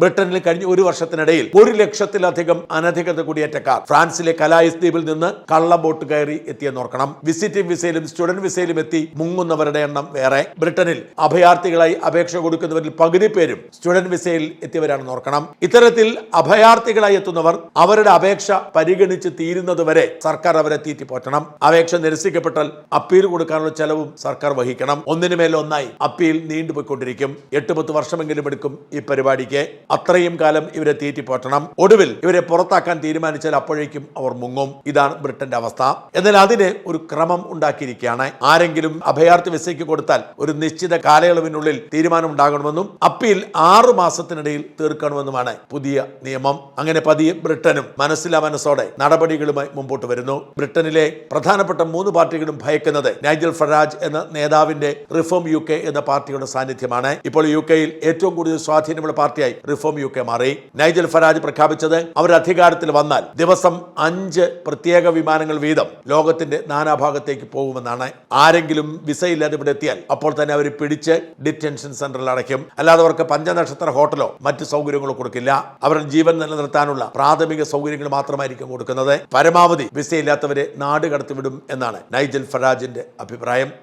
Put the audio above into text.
ബ്രിട്ടനിൽ കഴിഞ്ഞ ഒരു വർഷത്തിനിടയിൽ ഒരു ലക്ഷത്തിലധികം അനധികൃത കുടിയേറ്റക്കാർ ഫ്രാൻസിലെ കലായിസ് ദ്വീപിൽ നിന്ന് കള്ള ബോട്ട് കയറി എത്തിയെന്ന് ഓർക്കണം. വിസിറ്റിംഗ് വിസയിലും സ്റ്റുഡന്റ് വിസയിലും എത്തി മുങ്ങുന്നവരുടെ എണ്ണം വേറെ. ബ്രിട്ടനിൽ അഭയാർത്ഥികളായി അപേക്ഷ കൊടുക്കുന്നവരിൽ പകുതി പേരും സ്റ്റുഡന്റ് വിസയിൽ എത്തിയവരാണെന്ന് ഓർക്കണം. ഇത്തരത്തിൽ അഭയാർത്ഥികളായി എത്തുന്നവർ അവരുടെ അപേക്ഷ പരിഗണിച്ച് തീരുന്നതുവരെ സർക്കാർ അവരെ തീറ്റിപ്പോറ്റണം അപേക്ഷ നിരസിക്കപ്പെട്ടാൽ അപ്പീൽ കൊടുക്കാനുള്ള ചെലവും സർക്കാർ വഹിക്കണം. ഒന്നിനുമേൽ ഒന്നായി അപ്പീൽ നീണ്ടുപോയിക്കൊണ്ടിരിക്കും. എട്ട് പത്ത് വർഷമെങ്കിലും എടുക്കും ഈ പരിപാടിക്ക്. അത്രയും കാലം ഇവരെ തീറ്റിപ്പോറ്റണം. ഒടുവിൽ ഇവരെ പുറത്താക്കാൻ തീരുമാനിച്ചാൽ അപ്പോഴേക്കും അവർ മുങ്ങും. ഇതാണ് ബ്രിട്ടന്റെ അവസ്ഥ. എന്നാൽ അതിന് ഒരു ക്രമം ഉണ്ടാക്കിയിരിക്കുകയാണ്. ആരെങ്കിലും അഭയാർത്ഥി വിസയ്ക്ക് കൊടുത്താൽ ഒരു നിശ്ചിത കാലയളവിനുള്ളിൽ തീരുമാനം ഉണ്ടാകണമെന്നും അപ്പീൽ ആറു മാസത്തിനിടയിൽ തീർക്കണമെന്നുമാണ് പുതിയ നിയമം. അങ്ങനെ പതിയെ ബ്രിട്ടനും മനസ്സിലാ മനസ്സോടെ നടപടികളുമായി മുമ്പോട്ട് വരുന്നു. ബ്രിട്ടനിലെ പ്രധാനപ്പെട്ട മൂന്ന് പാർട്ടികളും ഭയക്കുന്നത് നൈജൽ ഫറാജ് എന്ന നേതാവിന്റെ റിഫോം യു എന്ന പാർട്ടിയുടെ സാന്നിധ്യമാണ്. ഇപ്പോൾ യു കെയിൽ ഏറ്റവും കൂടുതൽ സ്വാധീനമുള്ള പാർട്ടിയായി റിഫോം യു കെ മാറി. നൈജൽ ഫരാജ് പ്രഖ്യാപിച്ചത് അവർ അധികാരത്തിൽ വന്നാൽ ദിവസം അഞ്ച് പ്രത്യേക വിമാനങ്ങൾ വീതം ലോകത്തിന്റെ നാനാഭാഗത്തേക്ക് പോകുമെന്നാണ്. ആരെങ്കിലും വിസയില്ലാതെ ഇവിടെ എത്തിയാൽ അപ്പോൾ തന്നെ അവർ പിടിച്ച് ഡിറ്റൻഷൻ സെന്ററിൽ അടയ്ക്കും. അല്ലാതെ അവർക്ക് പഞ്ചനക്ഷത്ര ഹോട്ടലോ മറ്റ് സൗകര്യങ്ങളോ കൊടുക്കില്ല. അവരുടെ ജീവൻ നിലനിർത്താനുള്ള പ്രാഥമിക സൗകര്യങ്ങൾ മാത്രമായിരിക്കും കൊടുക്കുന്നത്. പരമാവധി വിസയില്ലാത്തവരെ നാട് കടത്തിവിടും എന്നാണ് നൈജൽ ഫരാജിന്റെ അഭിപ്രായം.